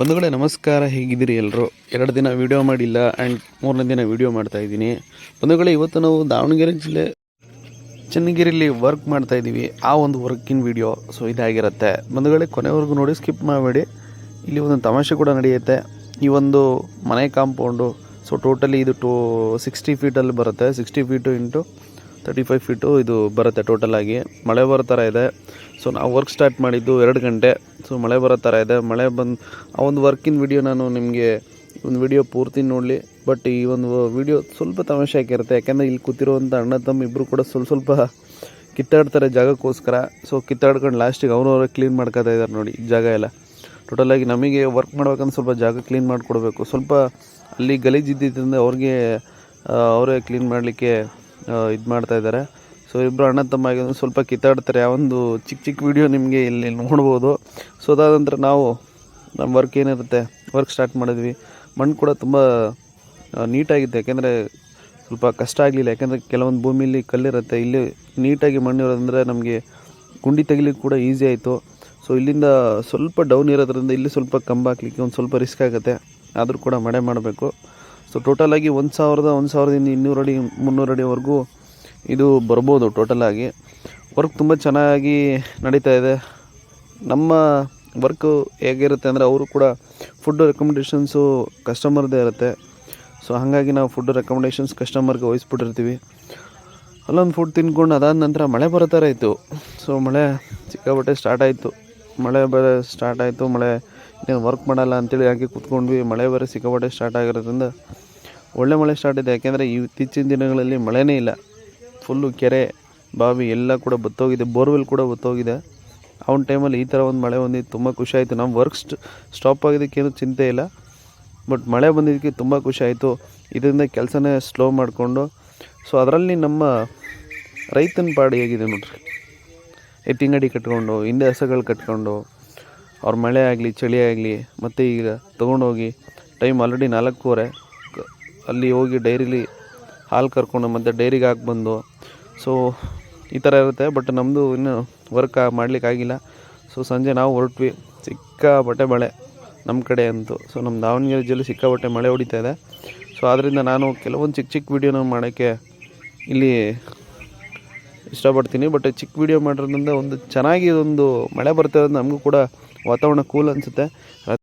ಬಂಧುಗಳೇ, ನಮಸ್ಕಾರ. ಹೇಗಿದ್ದೀರಿ ಎಲ್ಲರೂ ಎರಡು ದಿನ ವೀಡಿಯೋ ಮಾಡಿಲ್ಲ ಆ್ಯಂಡ್ ಮೂರನೇ ದಿನ ವೀಡಿಯೋ ಮಾಡ್ತಾ ಇದ್ದೀನಿ. ಬಂಧುಗಳೇ, ಇವತ್ತು ನಾವು ದಾವಣಗೆರೆ ಜಿಲ್ಲೆ ಚನ್ನಗಿರಿಲಿ ವರ್ಕ್ ಮಾಡ್ತಾ ಇದ್ದೀವಿ. ಆ ಒಂದು ವರ್ಕಿನ ವೀಡಿಯೋ ಸೊ ಇದಾಗಿರುತ್ತೆ. ಬಂಧುಗಳೇ, ಕೊನೆವರೆಗೂ ನೋಡಿ ಸ್ಕಿಪ್ ಮಾಡಬೇಡಿ. ಇಲ್ಲಿ ಒಂದು ತಮಾಷೆ ಕೂಡ ನಡೆಯುತ್ತೆ. ಈ ಒಂದು ಮನೆ ಕಾಂಪೌಂಡು ಸೊ ಟೋಟಲಿ ಇದು ಟೂ ಸಿಕ್ಸ್ಟಿ ಫೀಟಲ್ಲಿ ಬರುತ್ತೆ. Sixty feet into thirty five feet ಇದು ಬರುತ್ತೆ ಟೋಟಲಾಗಿ ಮಳೆ ಬರೋ ಥರ ಇದೆ. ಸೊ ನಾವು ವರ್ಕ್ ಸ್ಟಾರ್ಟ್ ಮಾಡಿದ್ದು ಎರಡು ಗಂಟೆ. ಸೊ ಮಳೆ ಬರೋ ಥರ ಇದೆ. ಮಳೆ ಬಂದು, ಆ ಒಂದು ವರ್ಕಿನ ವಿಡಿಯೋ ನಾನು ನಿಮಗೆ ಒಂದು ವಿಡಿಯೋ ಪೂರ್ತಿ ನೋಡಲಿ. ಬಟ್ ಈ ಒಂದು ವಿಡಿಯೋ ಸ್ವಲ್ಪ ತಮಾಷೆ ಆಗಿರುತ್ತೆ ಯಾಕೆಂದರೆ ಇಲ್ಲಿ ಕೂತಿರುವಂಥ ಅಣ್ಣ ತಮ್ಮ ಇಬ್ಬರು ಕೂಡ ಸ್ವಲ್ಪ ಸ್ವಲ್ಪ ಕಿತ್ತಾಡ್ತಾರೆ ಜಾಗಕ್ಕೋಸ್ಕರ. ಸೊ ಕಿತ್ತಾಡ್ಕೊಂಡು ಲಾಸ್ಟಿಗೆ ಅವನವರೇ ಕ್ಲೀನ್ ಮಾಡ್ಕೊತಾ ಇದ್ದಾರೆ ನೋಡಿ ಜಾಗ ಎಲ್ಲ. ಟೋಟಲಾಗಿ ನಮಗೆ ವರ್ಕ್ ಮಾಡ್ಬೇಕಂದ್ರೆ ಸ್ವಲ್ಪ ಜಾಗ ಕ್ಲೀನ್ ಮಾಡಿಕೊಡ್ಬೇಕು. ಸ್ವಲ್ಪ ಅಲ್ಲಿ ಗಲೀಜು ಇದ್ದಿದ್ದರಿಂದ ಅವ್ರಿಗೆ ಅವರೇ ಕ್ಲೀನ್ ಮಾಡಲಿಕ್ಕೆ ಇದು ಮಾಡ್ತಾ ಇದ್ದಾರೆ. ಸೊ ಇಬ್ಬರು ಅಣ್ಣ ತಮ್ಮ ಸ್ವಲ್ಪ ಕಿತ್ತಾಡ್ತಾರೆ. ಆ ಒಂದು ಚಿಕ್ಕ ಚಿಕ್ಕ ವಿಡಿಯೋ ನಿಮಗೆ ಇಲ್ಲಿ ನೋಡ್ಬೋದು. ಸೊ ಅದಾದ ನಂತರ ನಾವು ನಮ್ಮ ವರ್ಕ್ ಏನಿರುತ್ತೆ ವರ್ಕ್ ಸ್ಟಾರ್ಟ್ ಮಾಡಿದ್ವಿ. ಮಣ್ಣು ಕೂಡ ತುಂಬ ನೀಟಾಗಿತ್ತು. ಯಾಕೆಂದರೆ ಸ್ವಲ್ಪ ಕಷ್ಟ ಆಗಲಿಲ್ಲ. ಯಾಕೆಂದರೆ ಕೆಲವೊಂದು ಭೂಮಿಲಿ ಕಲ್ಲಿರುತ್ತೆ. ಇಲ್ಲಿ ನೀಟಾಗಿ ಮಣ್ಣು ಇರೋದಂದರೆ ನಮಗೆ ಗುಂಡಿ ತೆಗಿಲಿಕ್ಕೆ ಕೂಡ ಈಸಿ ಆಯಿತು. ಸೊ ಇಲ್ಲಿಂದ ಸ್ವಲ್ಪ ಡೌನ್ ಇರೋದ್ರಿಂದ ಇಲ್ಲಿ ಸ್ವಲ್ಪ ಕಂಬ ಹಾಕ್ಲಿಕ್ಕೆ ಒಂದು ಸ್ವಲ್ಪ ರಿಸ್ಕ್ ಆಗುತ್ತೆ. ಆದರೂ ಕೂಡ ಮಡೆ ಮಾಡಬೇಕು. ಸೊ ಟೋಟಲಾಗಿ ಒಂದು ಸಾವಿರದ, ಒಂದು ಸಾವಿರದಿಂದ ಇನ್ನೂರು ಅಡಿ, ಮುನ್ನೂರು ಅಡಿವರೆಗೂ ಇದು ಬರ್ಬೋದು ಟೋಟಲಾಗಿ ವರ್ಕ್ ತುಂಬ ಚೆನ್ನಾಗಿ ನಡೀತಾ ಇದೆ. ನಮ್ಮ ವರ್ಕು ಹೇಗಿರುತ್ತೆ ಅಂದರೆ ಅವರು ಕೂಡ ಫುಡ್ ರೆಕಮೆಂಡೇಷನ್ಸು ಕಸ್ಟಮರ್ದೇ ಇರುತ್ತೆ. ಸೊ ಹಾಗಾಗಿ ನಾವು ಫುಡ್ ರೆಕಮೆಂಡೇಷನ್ಸ್ ಕಸ್ಟಮರ್ಗೆ ವಹಿಸ್ಬಿಟ್ಟಿರ್ತೀವಿ. ಅಲ್ಲೊಂದು ಫುಡ್ ತಿನ್ಕೊಂಡು ಅದಾದ ನಂತರ ಮಳೆ ಬರೋ ಥರ ಇತ್ತು. ಸೊ ಮಳೆ ಸಿಕ್ಕಾಪಟ್ಟೆ ಸ್ಟಾರ್ಟ್ ಆಯಿತು. ಮಳೆ ಬರ ಸ್ಟಾರ್ಟ್ ಆಯಿತು. ಮಳೆ ಏನು ವರ್ಕ್ ಮಾಡಲ್ಲ ಅಂತೇಳಿ ಹಾಗೆ ಕೂತ್ಕೊಂಡ್ವಿ. ಮಳೆ ಬರೋ ಸಿಕ್ಕಾಪಟ್ಟೆ ಸ್ಟಾರ್ಟ್ ಆಗಿರೋದ್ರಿಂದ ಒಳ್ಳೆ ಮಳೆ ಸ್ಟಾರ್ಟ್ ಇದೆ. ಯಾಕೆಂದರೆ ಇತ್ತೀಚಿನ ದಿನಗಳಲ್ಲಿ ಮಳೆನೇ ಇಲ್ಲ. ಫುಲ್ಲು ಕೆರೆ, ಬಾವಿ ಎಲ್ಲ ಕೂಡ ಬತ್ತೋಗಿದೆ. ಬೋರ್ವೆಲ್ ಕೂಡ ಬತ್ತೋಗಿದೆ. ಅವನ ಟೈಮಲ್ಲಿ ಈ ಥರ ಒಂದು ಮಳೆ ಬಂದಿದ್ದು ತುಂಬ ಖುಷಿ ಆಯಿತು. ನಮ್ಮ ವರ್ಕ್ ಸ್ಟಾಪ್ ಆಗಿದ್ದಕ್ಕೇನು ಚಿಂತೆ ಇಲ್ಲ. ಬಟ್ ಮಳೆ ಬಂದಿದ್ದಕ್ಕೆ ತುಂಬ ಖುಷಿ ಆಯಿತು. ಇದರಿಂದ ಕೆಲಸನೇ ಸ್ಲೋ ಮಾಡಿಕೊಂಡು. ಸೊ ಅದರಲ್ಲಿ ನಮ್ಮ ರೈತನ ಪಾಡಿ ಹೇಗಿದೆ ನೋಡ್ರಿ. ಎತ್ತಿಂಗಡಿ ಕಟ್ಕೊಂಡು, ಹಿಂದೆ ಹಸಗಳು ಕಟ್ಕೊಂಡು, ಅವ್ರ ಮಳೆ ಆಗಲಿ, ಚಳಿ ಆಗಲಿ, ಮತ್ತು ಈಗ ತೊಗೊಂಡೋಗಿ ಟೈಮ್ ಆಲ್ರೆಡಿ ನಾಲ್ಕೂವರೆ. ಅಲ್ಲಿ ಹೋಗಿ ಡೈರಿಲಿ ಹಾಲು ಕರ್ಕೊಂಡು ಮತ್ತು ಡೈರಿಗೆ ಹಾಕಿ ಬಂದು. ಸೊ ಈ ಥರ ಇರುತ್ತೆ ಬಟ್ ನಮ್ಮದು ಇನ್ನೂ ವರ್ಕ್ ಮಾಡಲಿಕ್ಕಾಗಿಲ್ಲ ಸೊ ಸಂಜೆ ನಾವು ಹೊರಟ್ವಿ. ಸಿಕ್ಕಾಪಟ್ಟೆ ಮಳೆ ನಮ್ಮ ಕಡೆ ಅಂತೂ. ಸೊ ನಮ್ಮ ದಾವಣಗೆರೆ ಜಿಲ್ಲೆ ಸಿಕ್ಕಾಪಟ್ಟೆ ಮಳೆ ಹೊಡಿತಾ ಇದೆ. ಸೊ ಆದ್ದರಿಂದ ನಾನು ಕೆಲವೊಂದು ಚಿಕ್ಕ ಚಿಕ್ಕ ವೀಡಿಯೋನ ಮಾಡೋಕ್ಕೆ ಇಲ್ಲಿ ಇಷ್ಟಪಡ್ತೀನಿ. ಬಟ್ ಚಿಕ್ಕ ವೀಡಿಯೋ ಮಾಡಿರೋದ್ರಿಂದ ಒಂದು ಚೆನ್ನಾಗಿ ಒಂದು ಮಳೆ ಬರ್ತಾ ಇರೋದು ನಮಗೂ ಕೂಡ ವಾತಾವರಣ ಕೂಲ್ ಅನಿಸುತ್ತೆ.